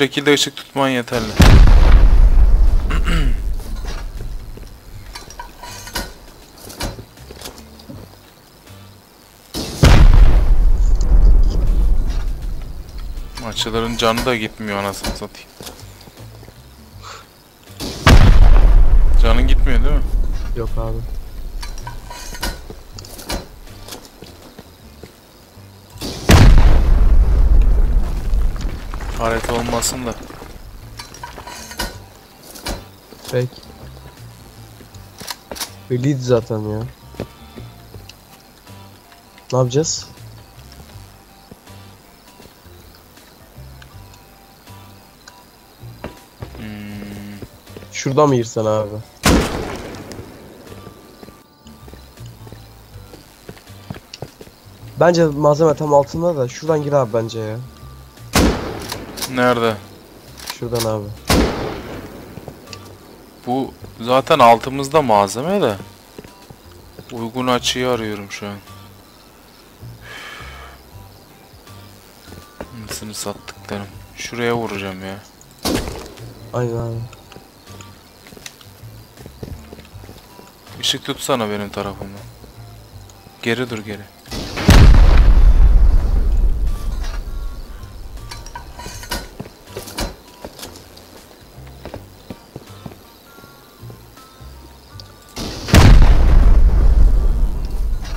Bu şekilde ışık tutman yeterli. Maçların canı da gitmiyor anasını satayım. Canın gitmiyor değil mi? Yok abi. Alet olmasın da. Pek. Belliydi zaten ya. Ne yapacağız? Hmm, Şuradan mı girsen abi? Bence malzeme tam altında da şuradan gir abi bence ya. Nerede? Şuradan abi. Bu zaten altımızda malzeme de. Uygun açıyı arıyorum şu an. Nasıl sattıklarım. Şuraya vuracağım ya. Aynen abi. Işık tutsana benim tarafımdan. Geri dur geri.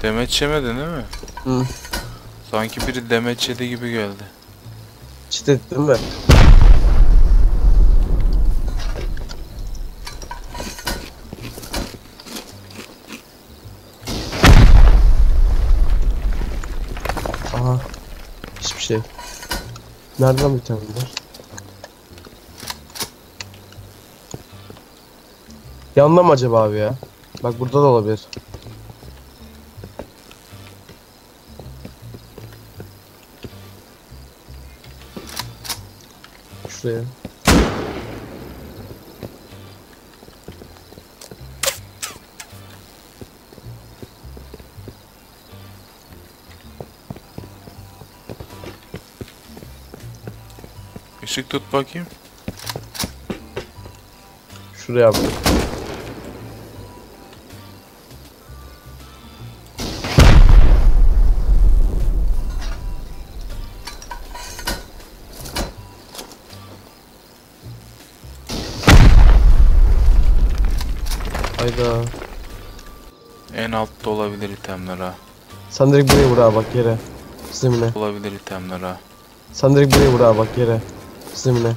Demeç yemedin değil mi? Hı. Sanki biri demeç yedi gibi geldi. Çıt ettin mi? Aha. Hiçbir şey. Nereden bir tane var? Yanında mı acaba abi ya? Bak burada da olabilir. Şuraya. Işık tut bakayım. Şuraya abi. Hayda. En altta olabilir itemler ha. Sen direkt buraya vur abi bak yere. Zemine. Olabilir itemler ha. Sen direkt buraya vur abi bak yere. Zemine.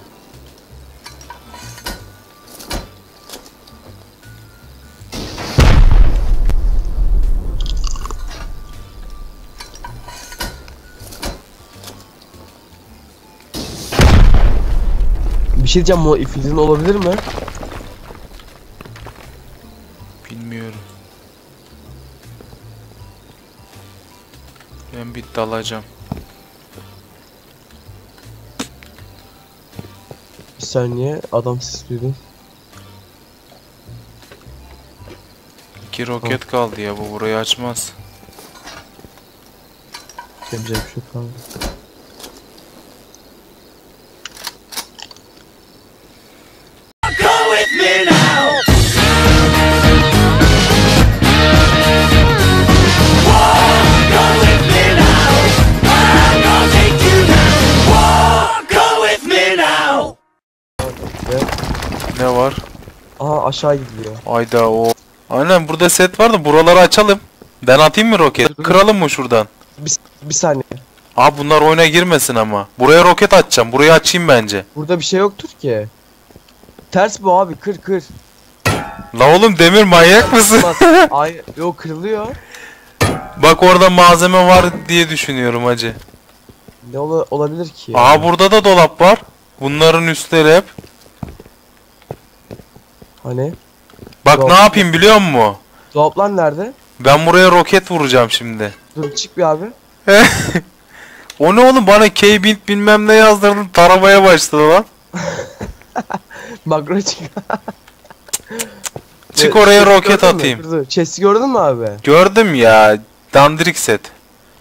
Bir şey diyeceğim o olabilir mi? Dalacağım. Bir saniye adam ses duydum. İki roket kaldı ya bu burayı açmaz. Yapacak bir şey kaldı. Aşağı gidiyor. Ayda o. Aynen burada set var da buraları açalım. Ben atayım mı roket? Kıralım mı şuradan? Bir, bir saniye. Abi bunlar oyuna girmesin ama. Buraya roket atacağım. Burayı açayım bence. Burada bir şey yoktur ki. Ters bu abi kır kır. La oğlum demir manyak mısın? Bak ay yok kırılıyor. Bak orada malzeme var diye düşünüyorum hacı. Ne ola- olabilir ki? Aa burada da dolap var. Bunların üstleri hep. Hani? Bak Dolap. ne yapayım biliyor musun? Dolaplar nerede? Ben buraya roket vuracağım şimdi. Dur çık bir abi. o ne oğlum bana K-Bint bilmem ne yazdırdın taramaya başladı lan. Makro çık. Çık oraya chest'i roket gördün mü? atayım. Dur dur. Chest'i gördün mü abi? Gördüm ya. Dandirik set.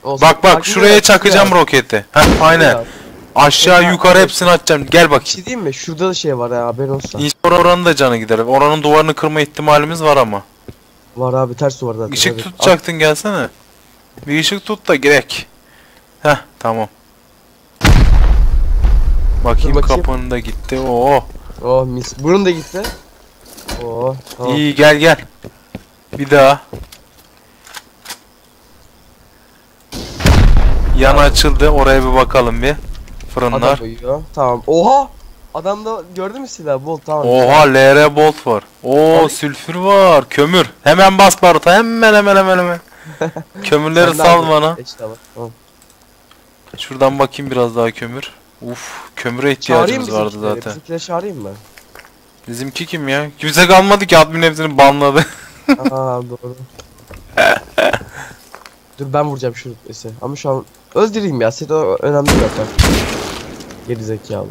Olsun. Bak bak Sakin şuraya ol, çakacağım roketi. Heh aynen. Ya, Aşağı Ya, yukarı hepsini atacağım. Gel Bir bakayım. şey diyeyim mi? Şurada da şey var ya haberin olsun. İnşallah oranın da canı gider. Oranın duvarını kırma ihtimalimiz var ama. Var abi ters duvar zaten. Işık hadi. tutacaktın gelsene. Bir ışık tut da girek. Heh tamam. Bakayım, bakayım. kapının da gitti. Oo. Oh mis. Burun da gitti. Oh tamam. İyi gel gel. Bir daha. Yan açıldı. Oraya bir bakalım bir. Fırınlar. Adam uyuyor. Tamam. Oha! Adamda gördün mü silah? Bol tamam. Oha LR bolt var. Oo Abi- sülfür var. Kömür. Hemen bas baruta. Hemen hemen hemen hemen. Kömürleri Sen de sal bana. Tamam. Şuradan bakayım biraz daha kömür. Uf, kömüre Çağırayım ihtiyacımız vardı bizimkileri. zaten. Bizimkileri çağırayım mı? Bizimki kim ya? Kimse kalmadı ki admin hepsini banladı. Aa doğru. Dur ben vuracağım şu rütbesi. Ama şu an öldüreyim ya. Set o önemli zaten. Geri zekalı.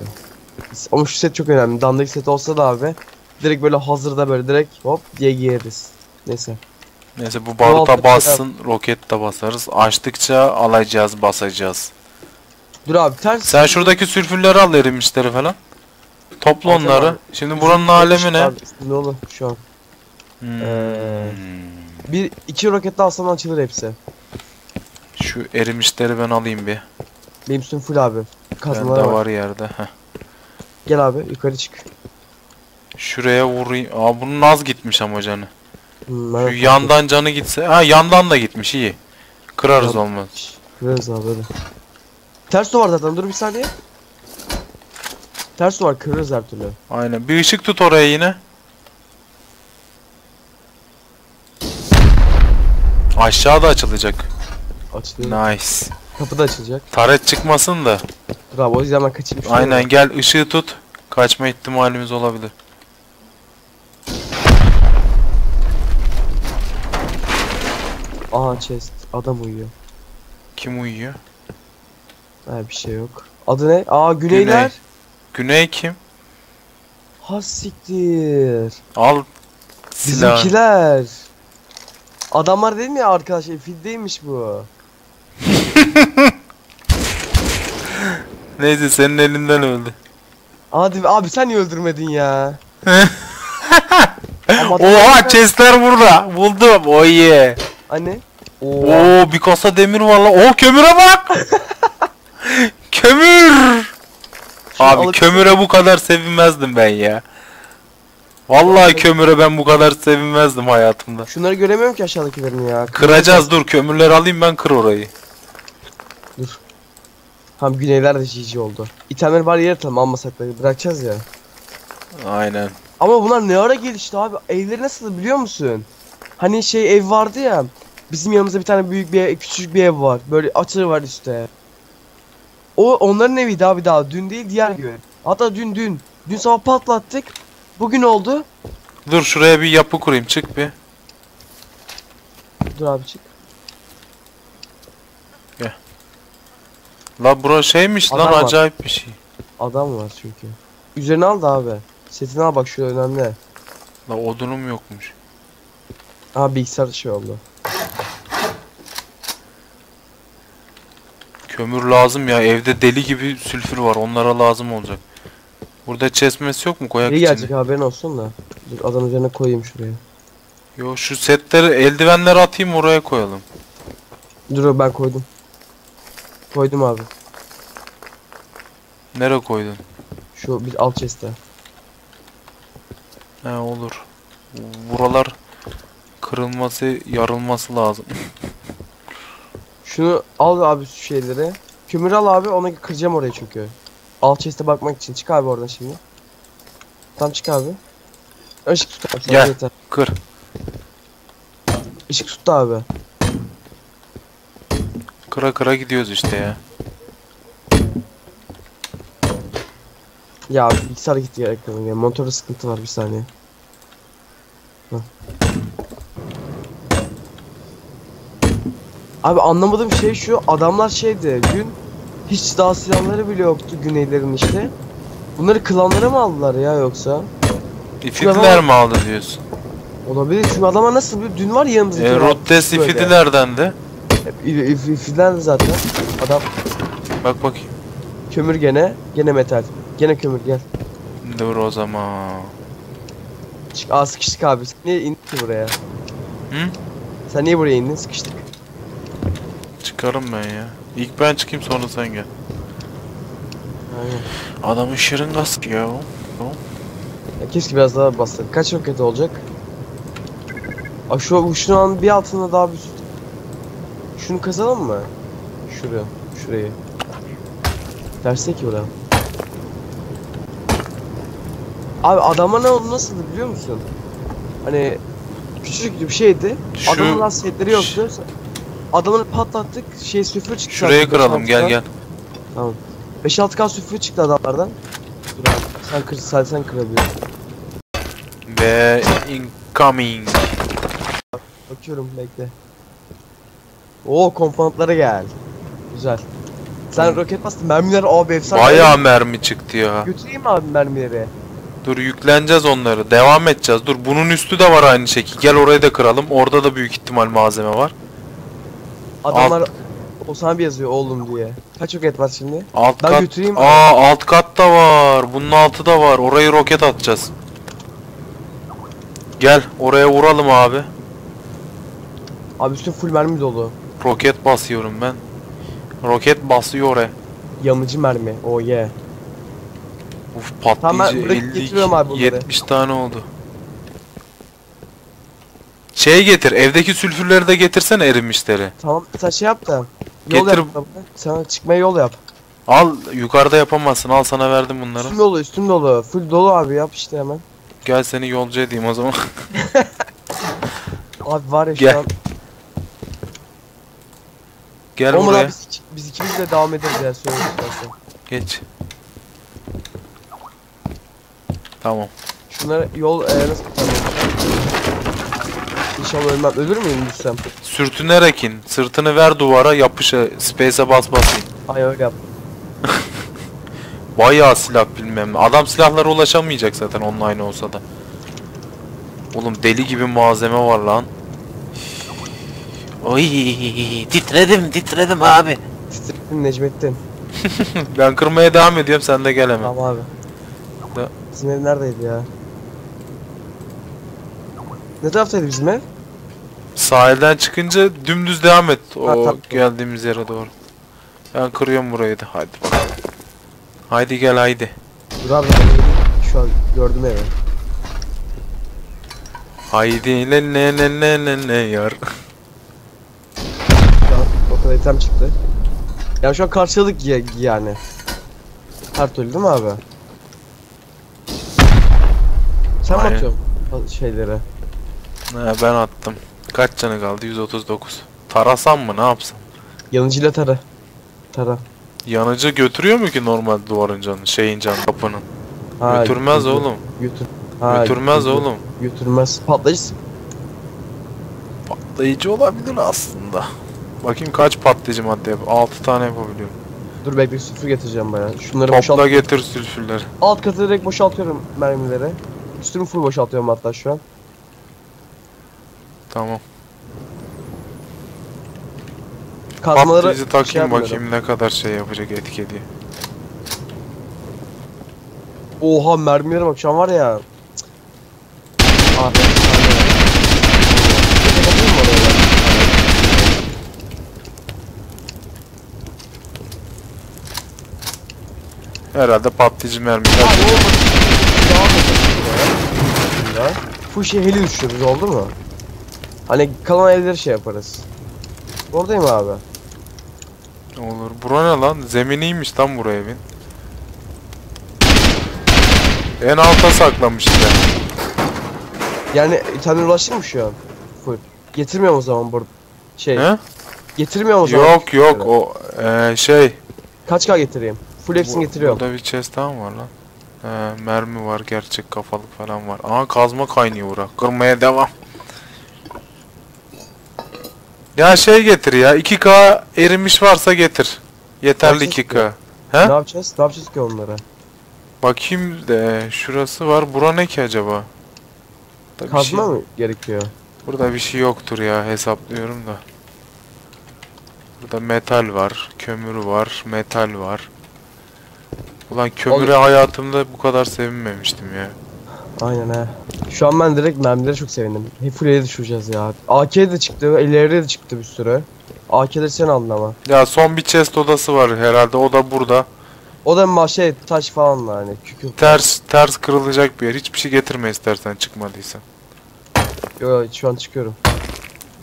Ama şu set çok önemli. Dandaki set olsa da abi direkt böyle hazırda böyle direkt hop diye giyeriz. Neyse. Neyse bu kere- bassın, roket de basarız. Açtıkça alacağız, basacağız. Dur abi ters. Sen şuradaki sülfürleri al erimişleri falan. Topla Alacağım onları. abi. Şimdi buranın alemi ne? Abi, ne olur şu an. Hmm. Ee, Bir iki roketle alsam açılır hepsi. Şu erimişleri ben alayım bir. Benim üstüm full abi. Kazmalar Bende var. var yerde. Heh. Gel abi yukarı çık. Şuraya vurayım. Aa bunun az gitmiş ama canı. Hmm, Şu evet, yandan canı gitse. Ha yandan da gitmiş iyi. Kırarız Yan- olmaz. Kırarız abi hadi. Ters duvar zaten dur bir saniye. Ters duvar kırarız her türlü. Aynen. Bir ışık tut oraya yine. Aşağıda açılacak. Açılıyor. Nice. Kapı da açılacak. Taret çıkmasın da. Dur abi o yüzden ben kaçayım şuraya. Aynen gel ışığı tut. Kaçma ihtimalimiz olabilir. Aha chest. Adam uyuyor. Kim uyuyor? Ha bir şey yok. Adı ne? Aa güneyler. Güney. Güney kim? Ha siktir. Al silah. Bizimkiler. Adamlar değil mi ya arkadaş? Fiddeymiş bu. Neyse senin elinden öldü. Hadi abi sen niye öldürmedin ya? Oha chestler burada. Buldum. Oh yeah. Anne. Oo. Oo bir kasa demir var lan. Oo kömüre bak. Kömür. Şunu Abi kömüre bu kadar sevinmezdim ben ya. Vallahi kömüre ben bu kadar sevinmezdim hayatımda. Şunları göremiyorum ki aşağıdakilerini ya. Kıracağız dur kömürleri alayım ben kır orayı. Tam güneyler de GG oldu. İtemleri bari yere atalım almasak da bırakacağız ya. Aynen. Ama bunlar ne ara gelişti abi? Evleri nasıl biliyor musun? Hani şey ev vardı ya. Bizim yanımızda bir tane büyük bir ev, küçük bir ev var. Böyle açığı var üstte. O onların eviydi abi daha. Dün değil diğer gün. Hatta dün dün. Dün sabah patlattık. Bugün oldu. Dur şuraya bir yapı kurayım çık bir. Dur abi çık. La bura şeymiş lan Adam var. acayip bir şey. Adam var çünkü. Üzerine al da abi. Setini al bak şu önemli. La odunum yokmuş. Aha bilgisayar şey oldu. Kömür lazım ya evde deli gibi sülfür var onlara lazım olacak. Burada chestmesi yok mu koyak İyi içine? gelecek haberin olsun da. Dur adam üzerine koyayım şuraya. Yo şu setleri eldivenleri atayım oraya koyalım. Dur ben koydum. Koydum abi. Nereye koydun? Şu bir alt chest'e. He olur. Buralar kırılması, yarılması lazım. Şunu al abi şu şeyleri. Kömür al abi onu kıracağım oraya çünkü. Alt chest'e bakmak için. Çık abi oradan şimdi. Tam çık abi. Işık tut abi Gel. yeter. Kır. Işık tuttu abi. Kıra kıra gidiyoruz işte ya. Ya bilgisayar gitti ya ekranı ya. Monitörde sıkıntı var bir saniye. Hah. Abi anlamadığım şey şu adamlar şeydi dün hiç daha silahları bile yoktu güneylerin işte. Bunları klanlara mı aldılar ya yoksa? İfitler mi aldı diyorsun? Olabilir çünkü adamlar nasıl bir dün var ya yanımızda. E, Rottes ifitilerden de. İfidiler zaten. Adam Bak bakayım. Kömür gene. Gene metal. Gene kömür gel. Dur o zaman. Çık. Aa sıkıştık abi. Sen niye indin ki buraya? Hı? Sen niye buraya indin? Sıkıştık. Çıkarım ben ya. İlk ben çıkayım sonra sen gel. Aynen. Adamın şırıngası ya. Ya keşke biraz daha bassak. Kaç roket olacak? Aa şu şunu an bir altında daha bir Şunu kazalım mı? Şuraya. Şurayı. Terse ki. Abi adama ne oldu nasıldı biliyor musun? Hani küçücük bir şeydi. Şu- Adamın lastikleri yoktu. Adamını patlattık. Şey süfür çıktı. Şurayı kıralım 5-6 gel gel. Tamam. 5-6 süfür süfür çıktı adamlardan. Dur abi. Sen kır, sen, sen kırabiliyorsun. Ve incoming. Bakıyorum bekle. Oo komponentlara gel. Güzel. Sen Hı. roket bastın. Mermiler abi efsane. Bayağı mermi çıktı ya. Götüreyim mi abi mermileri? Dur yükleneceğiz onları. Devam edeceğiz. Dur bunun üstü de var aynı şekil. Gel orayı da kıralım. Orada da büyük ihtimal malzeme var. Adamlar o sana bir yazıyor oğlum diye. Kaç roket var şimdi? Alt Ben kat. götüreyim. Aa alt kat da var. Bunun altı da var. Orayı roket atacağız. Gel oraya vuralım abi. Abi üstün full mermi dolu. Roket basıyorum ben. Roket basıyor oraya. Yanıcı mermi. O ye. Uf Tamam, ben patlayıcı bırak- 52, getiriyorum abi bunları. 70 tane oldu. Şey getir, evdeki sülfürleri de getirsene erimişleri. Tamam sen şey yap da. Yol Getir- yap. Sen çıkmaya yol yap. Al yukarıda yapamazsın. Al sana verdim bunları. Üstüm dolu üstüm dolu. Full dolu abi yap işte hemen. Gel seni yolcu edeyim o zaman. Abi var ya şu Gel. an. Gel Olmadan buraya. biz, iki- biz ikimiz de devam ederiz ya söyle istersen. Geç. Tamam. Şunlara yol e, nasıl tutalım? İnşallah ölmem. Ölür müyüm düşsem? Sürtünerek in. Sırtını ver duvara yapış. Space'e bas basayım. Ay öyle yap. Bayağı silah bilmem ne. Adam silahlara ulaşamayacak zaten online olsa da. Oğlum deli gibi malzeme var lan. Oy titredim titredim abi. Titrettin Necmettin. ben kırmaya devam ediyorum sen de gel hemen. Tamam abi. Da- Bizim ev neredeydi ya? Ne taraftaydı bizim ev? Sahilden çıkınca dümdüz devam et. O Ha, tamam. geldiğimiz yere doğru. Ben kırıyorum burayı da. Hadi bakalım. Haydi gel haydi. Dur abi. Şu an gördüm evi. Haydi ne ne ne ne ne ne yar. Kadar item çıktı. Yani şu an karşıladık ya, yani. Her türlü değil mi abi? Sen mi Aynen. atıyorsun şeyleri? Ha, ben attım. Kaç canı kaldı? 139. Tarasam mı ne yapsam? Yanıcıyla tara. Tara. Yanıcı götürüyor mu ki normal duvarın canı, şeyin canı, kapının? Ha, Götürmez götür- oğlum. Götür. Ha, Götürmez götür- oğlum. Götürmez. Patlayıcı Patlayıcı olabilir aslında. Bakayım kaç patlayıcı madde yap. 6 tane yapabiliyorum. Dur bekle süfür getireceğim bayağı. Şunları boşalt. Topla getir sülfürleri. Alt katı direkt boşaltıyorum mermileri. Üstünü full boşaltıyorum hatta şu an. Tamam. Kazmaları Patlayıcı şey takayım yapmıyorum. bakayım ne kadar şey yapacak etki diye. Oha mermilere bak şu an var ya. Cık. Ah, efsane. Tek atayım mı oraya ben? Herhalde patlayıcı mermiler. Şey heli düşürürüz oldu mu? Hani kalan evleri şey yaparız. Oradayım abi. Olur. Bura ne lan? Zeminiymiş tam buraya bin. En alta saklamış işte. Yani sen ulaştın mı şu an? Full. Getirmiyorum o zaman burada. Şey. He? Getirmiyorum o zaman. Yok yok o eee, şey. Kaç K getireyim? Full hepsini getiriyorum. Burada bir chest daha mı var lan? He, mermi var, gerçek kafalık falan var. Aha kazma kaynıyor bura. Kırmaya devam. Ya şey getir ya. 2K erimiş varsa getir. Yeterli Gerçek 2K. Ne He? yapacağız? Ne yapacağız ki onlara? Bakayım de şurası var. Bura ne ki acaba? Burada bir Kazma şey- mı gerekiyor? Burada bir şey yoktur ya hesaplıyorum da. Burada metal var, kömür var, metal var. Ulan kömüre hayatımda bu kadar sevinmemiştim ya. Aynen he. Şu an ben direkt mermilere çok sevindim. Hep full'e düşüreceğiz ya. AK de çıktı, ileride de çıktı bir sürü. AK'leri sen aldın ama. Ya son bir chest odası var herhalde o da burada. O da ma- şey taş falan var hani kükürt. Ters ters kırılacak bir yer. Hiçbir şey getirme istersen çıkmadıysan. Yo, yo şu an çıkıyorum.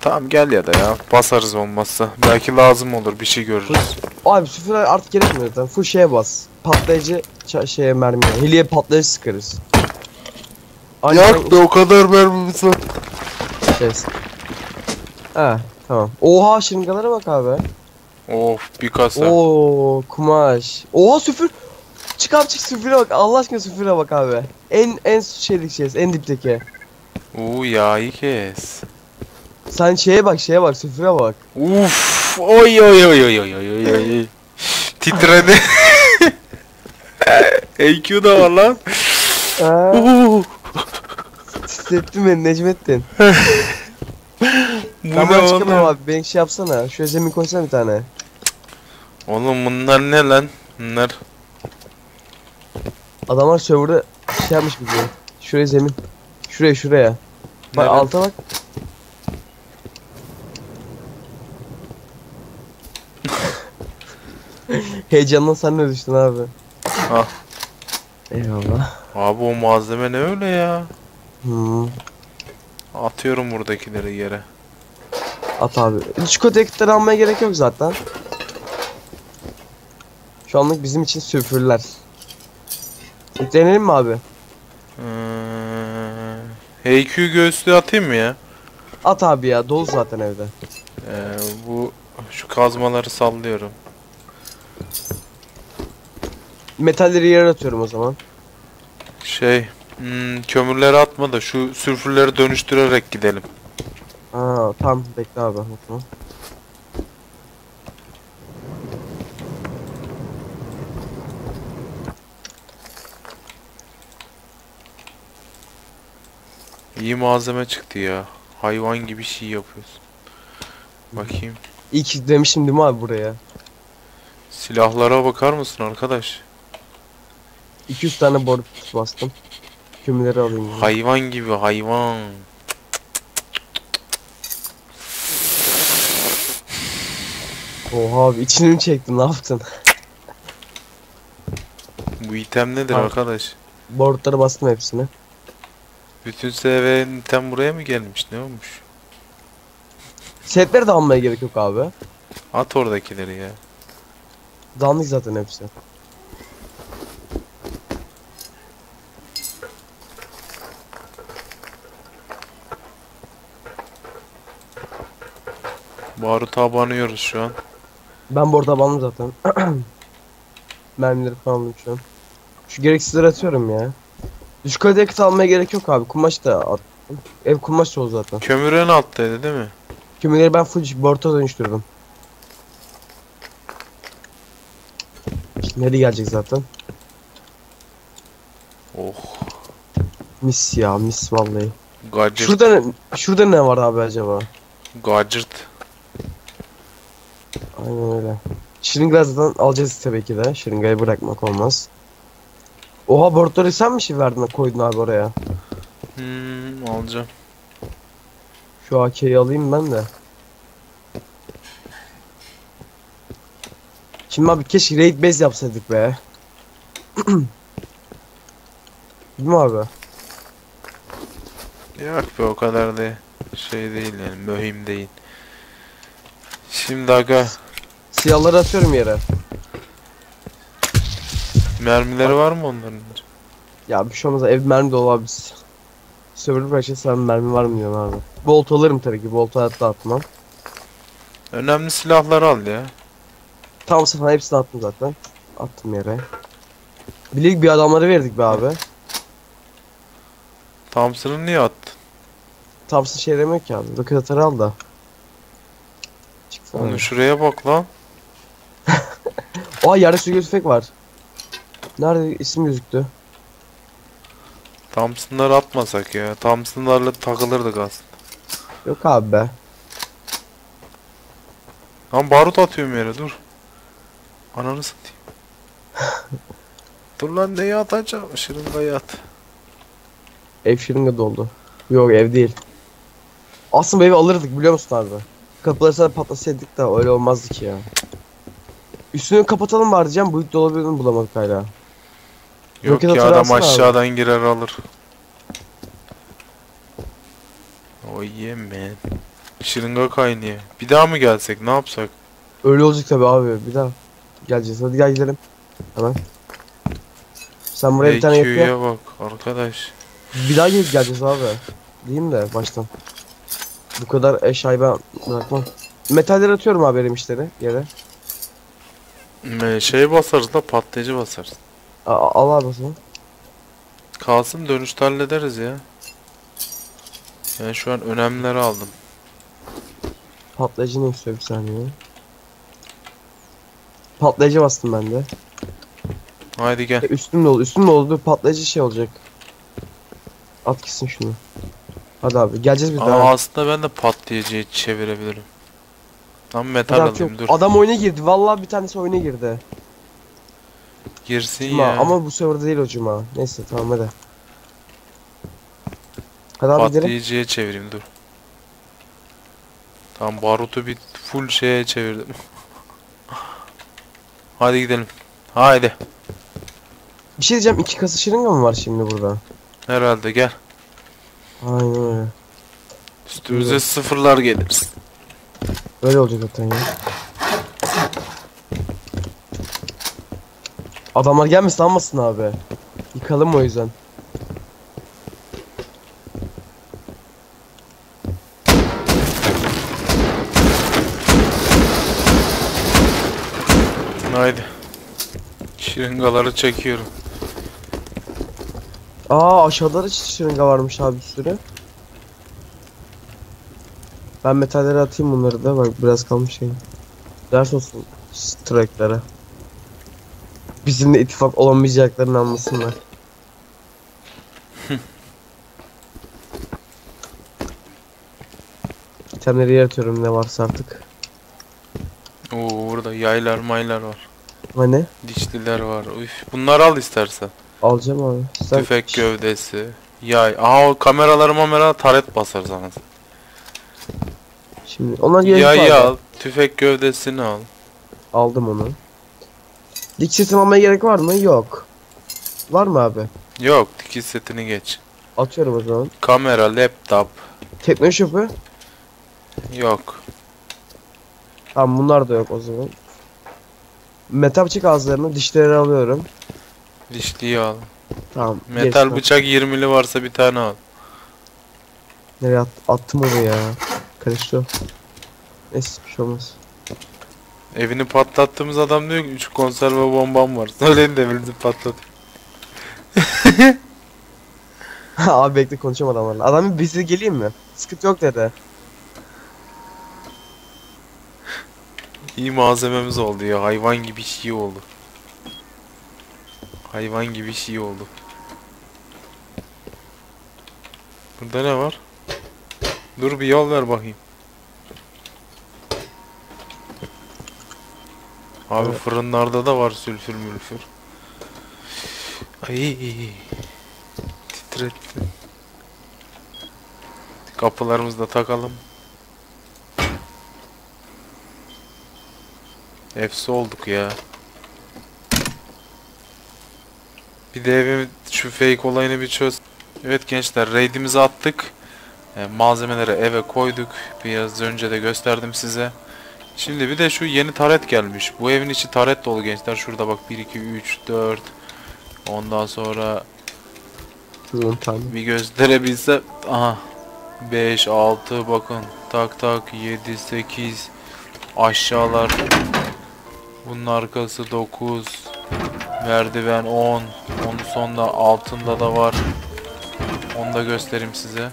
Tamam gel ya da ya. Basarız olmazsa. Belki lazım olur bir şey görürüz. Abi süfür artık gerekmiyor zaten. Full şeye bas. Patlayıcı şeye mermiye. Heliye patlayıcı sıkarız. Aynen da o kadar mermimiz var. şey. He tamam. Oha şırıngalara bak abi. Of bir kasa. Oo kumaş. Oha süfür. Çık abi çık süfüre bak. Allah aşkına süfüre bak abi. En en şeylik şey, en dipteki. Uuu yağı kes. Sen şeye bak şeye bak sıfıra bak. Uf oy oy oy oy oy oy oy. Titredi. EQ da var lan. Uh. Beni Necmettin. Bu tamam çıkamam abi. Benim şey yapsana. Şöyle zemin koysana bir tane. Oğlum bunlar ne lan? Bunlar. Adamlar serverda şey yapmış bize. Şuraya zemin. Şuraya şuraya. Bak Nerede? alta bak. Heyecandan sen ne düştün abi? Ah. Eyvallah. Abi o malzeme ne öyle ya? Hmm. Atıyorum buradakileri yere. At abi. Çikotekleri almaya gerek yok zaten. Şu anlık bizim için süpürler. Deneyelim mi abi? Ee, HQ göğüslüğü atayım mı ya? At abi ya dolu zaten evde. Ee, bu şu kazmaları sallıyorum. Metalleri yere atıyorum o zaman. Şey, hmm, kömürleri atma da şu sülfürleri dönüştürerek gidelim. Aa tamam bekle abi. Tamam. İyi malzeme çıktı ya. Hayvan gibi şey yapıyorsun. Bakayım. İyi ki demişim değil mi abi buraya? Silahlara bakar mısın arkadaş? 200 tane board bastım. Kömürleri alayım. yani. Hayvan gibi hayvan. Oha abi içini mi çektin ne yaptın? Bu item nedir Abi. arkadaş? Boardları bastım hepsini. Bütün SV item buraya mı gelmiş? Ne olmuş? Setleri de almaya gerek yok abi. At oradakileri ya. Dandik zaten hepsi. Baruta abanıyoruz şu an. Ben board'a bandım zaten. Mermileri falan şu an. Şu gereksizleri atıyorum ya. Düşük kalite yakıt almaya gerek yok abi. Kumaş da attım. Ev kumaş dolu zaten. Kömür en alttaydı değil mi? Kömürleri ben full board'a dönüştürdüm. Nereye gelecek zaten? Oh. Mis ya mis vallahi. Gacırt. Şurada ne, şurada ne var abi acaba? Gacırt. Aynen öyle. Şırıngazdan alacağız tabii ki de. Şırıngayı bırakmak olmaz. Oha boardları sen mi şey verdin koydun abi oraya? Hmm, alacağım. Şu AK'yi alayım ben de. Şimdi abi keşke raid base yapsaydık be. Değil mi abi? Yok be o kadar da şey değil yani mühim değil. Şimdi aga Siyahları atıyorum yere. mermileri var mı onların? Ya bir şey olmaz ev mermi dolu abi. Server bırakacağız sen mermi var mı diyorum abi. Bolt alırım tabii ki. Bolt hayatta atmam. Önemli silahları al ya. Tam sana hepsini attım zaten. Attım yere. Bilik bir adamları verdik be abi. Thompson'ı niye attın? Thompson şey demek ki abi. Roket atarı al da. Çıksana. Onu şuraya bak lan. Aa yerde sürgü tüfek var. Nerede isim gözüktü? Thompson'ları atmasak ya. Thompson'larla takılırdık aslında. Yok abi be. Lan barut atıyorum yere dur. Ananı satayım. Dur lan neyi atacağım? Şırıngayı at. Ev şırınga doldu. Yok ev değil. Aslında evi alırdık biliyor musun abi? Kapıları sadece patlasaydık da öyle olmazdı ki ya. Üstünü kapatalım bari diyeceğim. Bu dolabını bulamadık hala. Yok Roket ya adam alsana abi. aşağıdan girer alır. Oh yeah man. Şırınga kaynıyor. Bir daha mı gelsek ne yapsak? Öyle olacak tabi abi. Bir daha geleceğiz. Hadi gel gidelim. Hemen. Sen buraya bir tane yap ya. EQ'ye bak arkadaş. Bir daha gelip geleceğiz abi. Diyeyim de baştan. Bu kadar eşyayı ben bırakmam. Metalleri atıyorum abi erimişleri yere. Me- Şey basarız da patlayıcı basarız. A- al abi o zaman. Kalsın dönüşte hallederiz ya. Ben şu an önemlileri aldım. Patlayıcı ne istiyor bir saniye. Patlayıcı bastım ben de. Haydi gel. E, üstüm dolu. Üstüm dolu. Patlayıcı şey olacak. At gitsin şunu. Hadi abi geleceğiz biz Ama daha. aslında ben de patlayıcıyı çevirebilirim. Tam metal alayım atıyorum. dur. Adam oyuna girdi. Vallahi bir tanesi oyuna girdi. Girsin Cuma. ya. Ama bu serverda değil o cuma. Neyse tamam hadi. Hadi abi gidelim. Patlayıcıya çevireyim dur. Tam barutu bir full şeye çevirdim. Hadi gidelim. Haydi. Bir şey diyeceğim. iki kasa şırınga mı var şimdi burada? Herhalde gel. Aynen öyle. Üstümüze sıfırlar gelirsin. Öyle olacak zaten ya. Adamlar gelmesin almasın abi. Yıkalım o yüzden. Haydi. Şırıngaları çekiyorum. Aa aşağıda da şırınga varmış abi bir sürü. Ben metalleri atayım bunları da bak biraz kalmış şey. Ders olsun strike'lara. Bizimle ittifak olamayacaklarını anlasınlar. İtemleri yere atıyorum ne varsa artık. Oo burada yaylar maylar var. Hani? Dişliler var. Üf, bunları al istersen. Alacağım abi. Sen Tüfek gövdesi. Yay. Aha o kameraları mamera taret basar sana. Şimdi gerek Yayı al. Tüfek gövdesini al. Aldım onu. Dik sesim almaya gerek var mı? Yok. Var mı abi? Yok dikiş setini geç. Atıyorum o zaman. Kamera, laptop. Teknoloji şopu. Yok. Tamam bunlar da yok o zaman. Metal bıçak ağızlarını dişleri alıyorum. Dişliyi al. Tamam. Metal gerisi- bıçak 20'li varsa bir tane al. Nereye at- attım onu ya. Karıştı. o. Neyse bir şey olmaz. Evini patlattığımız adam diyor ki 3 konserve bombam var. Söyleyin de evinizi patlat. abi bekle konuşamadım adamlarla. Adam bir bizi geleyim mi? Sıkıntı yok dedi. İyi malzememiz oldu ya. Hayvan gibi şey oldu. Hayvan gibi şey oldu. Burada ne var? Dur bir yol ver bakayım. Abi Evet. fırınlarda da var sülfür mülfür. Ay titretti. Kapılarımızı da takalım. Efsi olduk ya. Bir de evimi şu fake olayını bir çöz. Evet gençler raidimizi attık. E, malzemeleri eve koyduk. Biraz önce de gösterdim size. Şimdi bir de şu yeni taret gelmiş. Bu evin içi taret dolu gençler. Şurada bak 1 2 3 4 Ondan sonra Dur 10 tane. bir gösterebilsem. Aha. 5 6 bakın. Tak tak 7 8 aşağılar. Bunun arkası 9 merdiven 10 onun sonunda altında da var. Onu da göstereyim size.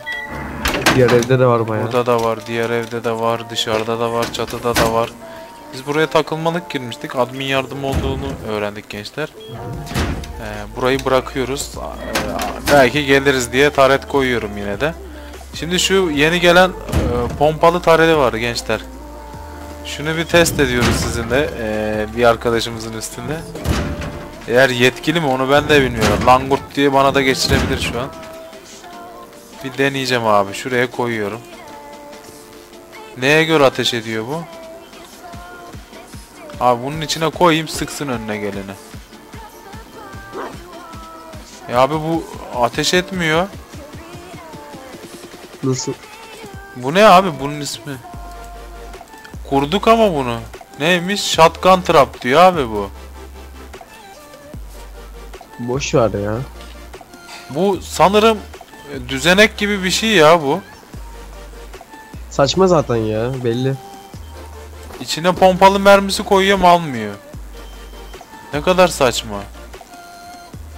Diğer evde de var bayağı. Burada da var, diğer evde de var, dışarıda da var, çatıda da var. Biz buraya takılmalık girmiştik. Admin yardım olduğunu öğrendik gençler. Ee, burayı bırakıyoruz. Ee, belki geliriz diye taret koyuyorum yine de. Şimdi şu yeni gelen e, pompalı tareti var gençler. Şunu bir test ediyoruz sizinle ee, bir arkadaşımızın üstünde. Eğer yetkili mi onu ben de bilmiyorum. Langurt diye bana da geçirebilir şu an. Bir deneyeceğim abi. Şuraya koyuyorum. Neye göre ateş ediyor bu? Abi bunun içine koyayım sıksın önüne geleni. Ya abi bu ateş etmiyor. Nasıl? Bu ne abi bunun ismi? Kurduk ama bunu. Neymiş? Shotgun trap diyor abi bu. Boş ver ya. Bu sanırım düzenek gibi bir şey ya bu. Saçma zaten ya belli. İçine pompalı mermisi koyuyorum almıyor. Ne kadar saçma.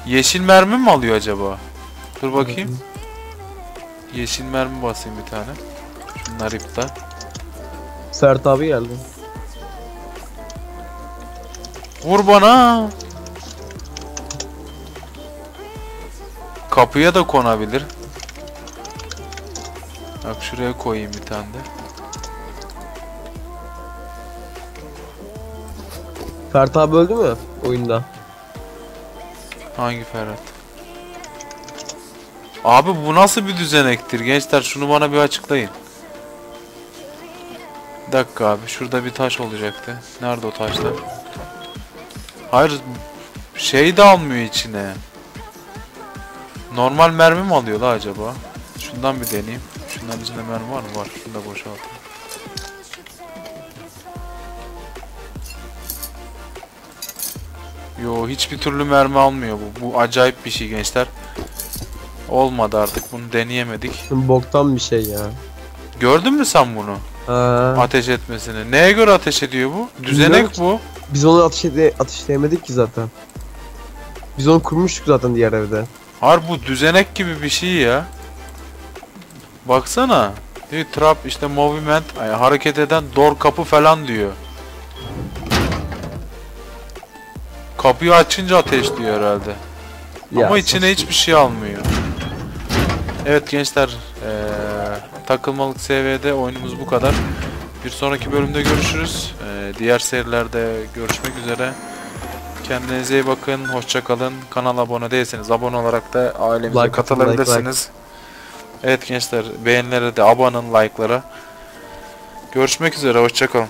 Yeşil mermi mi alıyor acaba? Dur bakayım. Yeşil mermi basayım bir tane. Şunlar iptal. Sert abi geldi. Vur bana. Kapıya da konabilir. Bak şuraya koyayım bir tane de. Fert abi öldü mü oyunda? Hangi Ferhat? Abi bu nasıl bir düzenektir gençler şunu bana bir açıklayın. Bir dakika abi şurada bir taş olacaktı. Nerede o taşlar? Hayır şey de almıyor içine. Normal mermi mi alıyor la acaba? Şundan bir deneyeyim. Şunların içinde mermi var mı? Var. Şunu da boşaltayım. Yo hiçbir türlü mermi almıyor bu. Bu acayip bir şey gençler. Olmadı artık bunu deneyemedik. Boktan bir şey ya. Gördün mü sen bunu? Ha. Ateş etmesini. Neye göre ateş ediyor bu? Düzenek bu. Biz onu ateş ateşleyemedik ki zaten. Biz onu kurmuştuk zaten diğer evde. Har bu düzenek gibi bir şey ya. Baksana. Diyor trap işte movement ay, hareket eden door kapı falan diyor. Kapıyı açınca ateşliyor herhalde. Ya, Ama içine hiçbir şey almıyor. Evet gençler, eee, takılmalık SV'de oyunumuz bu kadar. Bir sonraki bölümde görüşürüz. Eee, diğer serilerde görüşmek üzere. Kendinize iyi bakın, hoşça kalın. Kanala abone değilseniz abone olarak da ailemize Like atın, like, katılabilirsiniz. Evet gençler, beğenilere de abanın, like'lara. Görüşmek üzere, hoşça kalın.